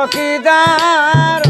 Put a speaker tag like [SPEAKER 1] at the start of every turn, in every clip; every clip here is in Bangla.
[SPEAKER 1] চকিদার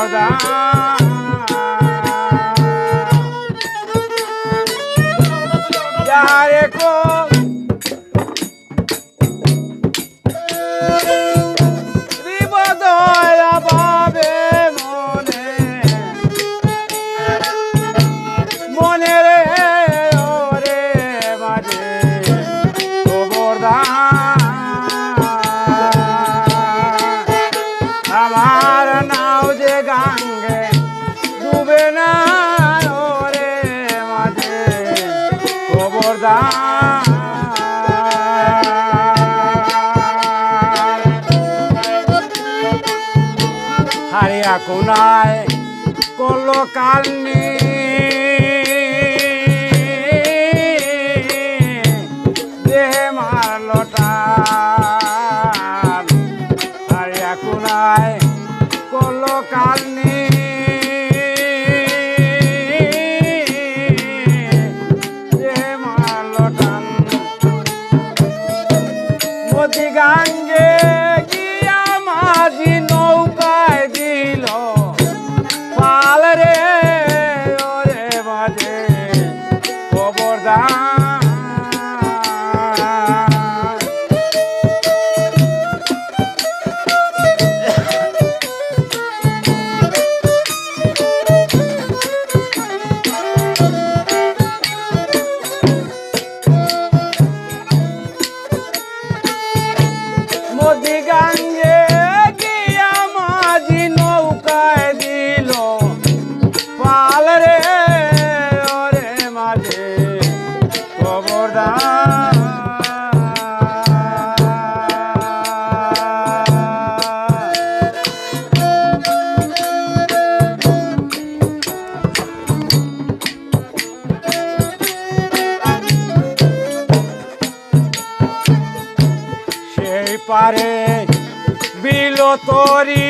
[SPEAKER 1] moda. খবরদার হারিয়া কোনায় কলকাল কালনি 어디 간게? পারে বিল তরি